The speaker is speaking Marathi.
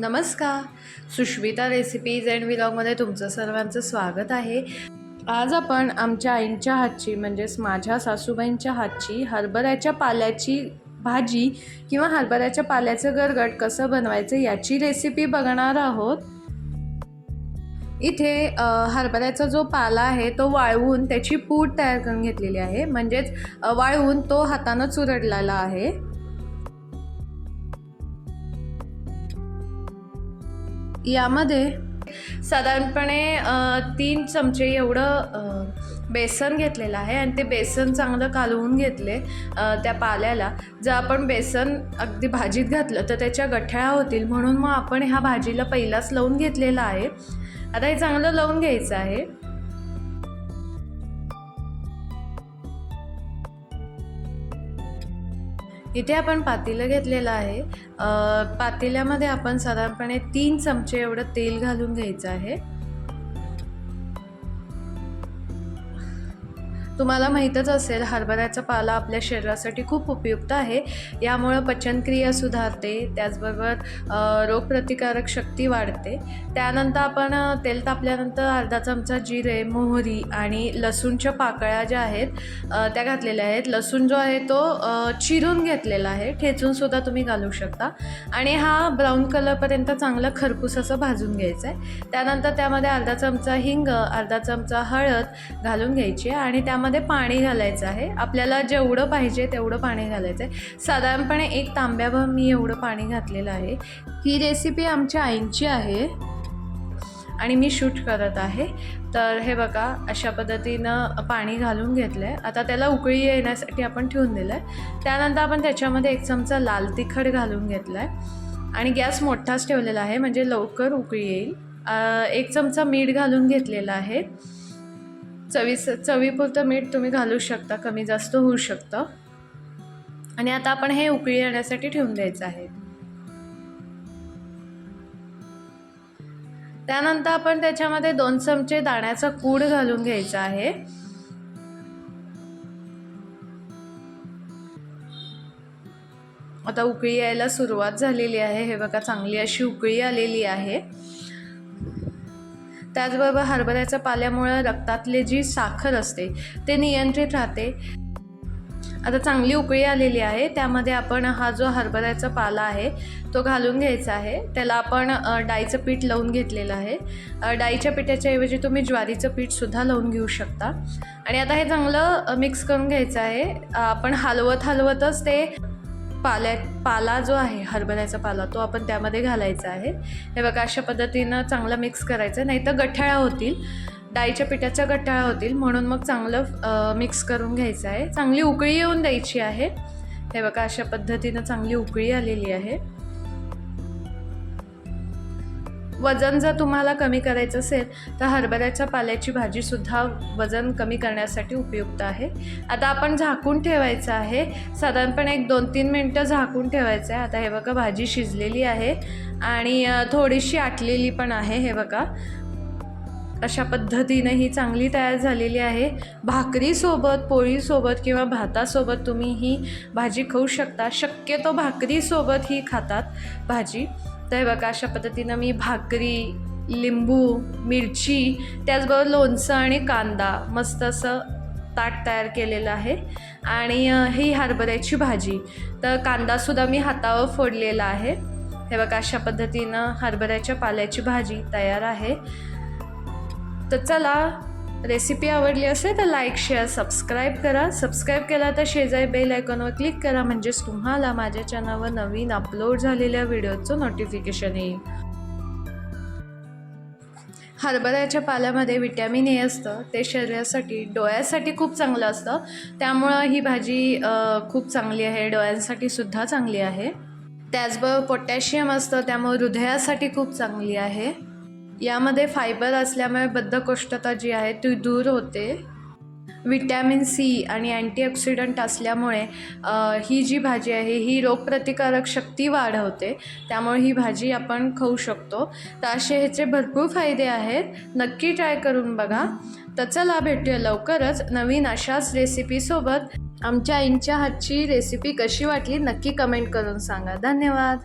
नमस्कार. सुष्मिता रेसिपीज अँड विलॉगमध्ये तुमचं सर्वांचं स्वागत आहे. आज आपण आमच्या आईंच्या हातची म्हणजेच माझ्या सासूबाईंच्या हातची हरभऱ्याच्या पाल्याची भाजी किंवा हरभऱ्याच्या पाल्याचं गरगट कसं बनवायचं याची रेसिपी बघणार आहोत. इथे हरभऱ्याचा जो पाला आहे तो वाळवून त्याची पूड तयार करून घेतलेली आहे. म्हणजेच वाळवून तो हातानं चुरडलेला आहे. यामध्ये साधारणपणे तीन चमचे एवढं बेसन घेतलेलं आहे आणि ते बेसन चांगलं कालवून घेतले त्या पाल्याला. जर आपण बेसन अगदी भाजीत घातलं तर त्याच्या गठ्ठ्या होतील. म्हणून मग आपण ह्या भाजीला पहिलाच लावून घेतलेला आहे. आता हे चांगलं लावून घ्यायचं आहे. इथे आपण पातेलं घेतलेलं आहे. पातेल्यामध्ये आपण साधारणपणे तीन चमचे एवढं तेल घालून घ्यायचं आहे. तुम्हाला माहीतच असेल हरभऱ्याचा पाला आपल्या शरीरासाठी खूप उपयुक्त आहे. यामुळं पचनक्रिया सुधारते त्याचबरोबर रोगप्रतिकारक शक्ती वाढते. त्यानंतर आपण तेल तापल्यानंतर अर्धा चमचा जिरे मोहरी आणि लसूणच्या पाकळ्या ज्या आहेत त्या घातलेल्या आहेत. लसूण जो आहे तो चिरून घेतलेला आहे. ठेचूनसुद्धा तुम्ही घालू शकता. आणि हा ब्राऊन कलरपर्यंत चांगला खरपूस असं भाजून घ्यायचा आहे त्यानंतर त्यामध्ये अर्धा चमचा हिंग अर्धा चमचा हळद घालून घ्यायची आहे. आणि त्यामध्ये पाणी घालायचं आहे. आपल्याला जेवढं पाहिजे तेवढं पाणी घालायचं आहे. साधारणपणे एक तांब्याभर मी एवढं पाणी घातलेलं आहे. ही रेसिपी आमच्या आईंची आहे आणि मी शूट करत आहे. तर हे बघा अशा पद्धतीनं पाणी घालून घेतलं आहे आता त्याला उकळी येण्यासाठी आपण ठेवून दिलं आहे त्यानंतर आपण त्याच्यामध्ये एक चमचा लाल तिखट घालून घेतला आहे आणि गॅस मोठाच ठेवलेला आहे म्हणजे लवकर उकळी येईल. एक चमचा मीठ घालून घेतलेला आहे. चवीस चवीपुरतं मीठ तुम्ही घालू शकता कमी जास्त होऊ शकतं. आणि आता आपण हे उकळी येण्यासाठी ठेवून द्यायचं आहे. त्यानंतर आपण त्याच्यामध्ये दोन चमचे दाण्याचा कूड घालून घ्यायचा आहे. आता उकळी यायला सुरुवात झालेली आहे. हे बघा चांगली अशी उकळी आलेली आहे. त्याचबरोबर हरभऱ्याच्या पाल्यामुळे रक्तातले जी साखर असते ते नियंत्रित राहते. आता चांगली उकळी आलेली आहे त्यामध्ये आपण हा जो हरभऱ्याचा पाला आहे तो घालून घ्यायचा आहे. त्याला आपण डाळीचं पीठ लावून घेतलेलं आहे. डाळीच्या पिठाच्या ऐवजी तुम्ही ज्वारीचं पीठसुद्धा लावून घेऊ शकता. आणि आता हे चांगलं मिक्स करून घ्यायचं आहे. आपण हलवत हलवतच ते पाल्या पाला जो आहे हरभऱ्याचा पाला तो आपण त्यामध्ये घालायचा आहे. हे बघा अशा पद्धतीनं चांगला मिक्स करायचं. नाही तर गठ्याळा होतील. डाळीच्या पिठाच्या गठ्याळा होतील. म्हणून मग चांगलं मिक्स करून घ्यायचं आहे. चांगली उकळी येऊन द्यायची आहे. हे बघा अशा पद्धतीनं चांगली उकळी आलेली आहे. वजन जर तुम्हाला कमी करायचं असेल तर हरभऱ्याच्या पाल्याची भाजीसुद्धा वजन कमी करण्यासाठी उपयुक्त आहे. आता आपण झाकून ठेवायचं आहे. साधारणपणे एक दोन तीन मिनटं झाकून ठेवायचं आहे. आता हे बघा भाजी शिजलेली आहे आणि थोडीशी आटलेली पण आहे हे बघा. अशा पद्धतीने ही चांगली तयार झालेली आहे. भाकरीसोबत पोळीसोबत किंवा भातासोबत तुम्ही ही भाजी खाऊ शकता. शक्यतो भाकरीसोबत ही खातात भाजी. तर बघा अशा पद्धतीनं मी भाकरी लिंबू मिरची त्याचबरोबर लोणचं आणि कांदा मस्त असं ताट तयार केलेलं आहे. आणि ही हरभऱ्याची भाजी. तर कांदासुद्धा मी हातावर फोडलेला आहे. हे बघा अशा पद्धतीनं हरभऱ्याच्या पाल्याची भाजी तयार आहे. तर चला रेसिपी आवडली असेल तर लाईक शेअर सबस्क्राईब करा. सबस्क्राईब केला तर शेजारी बेल आयकॉनवर क्लिक करा म्हणजेच तुम्हाला माझ्या चॅनलवर नवीन अपलोड झालेल्या व्हिडिओचं नोटिफिकेशन येईल. हरभऱ्याच्या पाल्यामध्ये विटॅमिन ए असतं. ते शरीरासाठी डोळ्यासाठी खूप चांगलं असतं. त्यामुळं ही भाजी खूप चांगली आहे. डोळ्यांसाठी सुद्धा चांगली आहे. त्याचबरोबर पोटॅशियम असतं. त्यामुळे हृदयासाठी खूप चांगली आहे. यामध्ये फायबर असल्यामुळे बद्धकोष्ठता जी आहे ती दूर होते. विटॅमिन सी आणि अँटीऑक्सिडंट असल्यामुळे ही जी भाजी आहे ही रोगप्रतिकारक शक्ती वाढवते. त्यामुळे ही भाजी आपण खाऊ शकतो. तर असे ह्याचे भरपूर फायदे आहेत. नक्की ट्राय करून बघा. तर चला भेटूया लवकरच नवीन अशाच रेसिपीसोबत आमच्या आईंच्या हातची रेसिपी कशी वाटली नक्की कमेंट करून सांगा. धन्यवाद.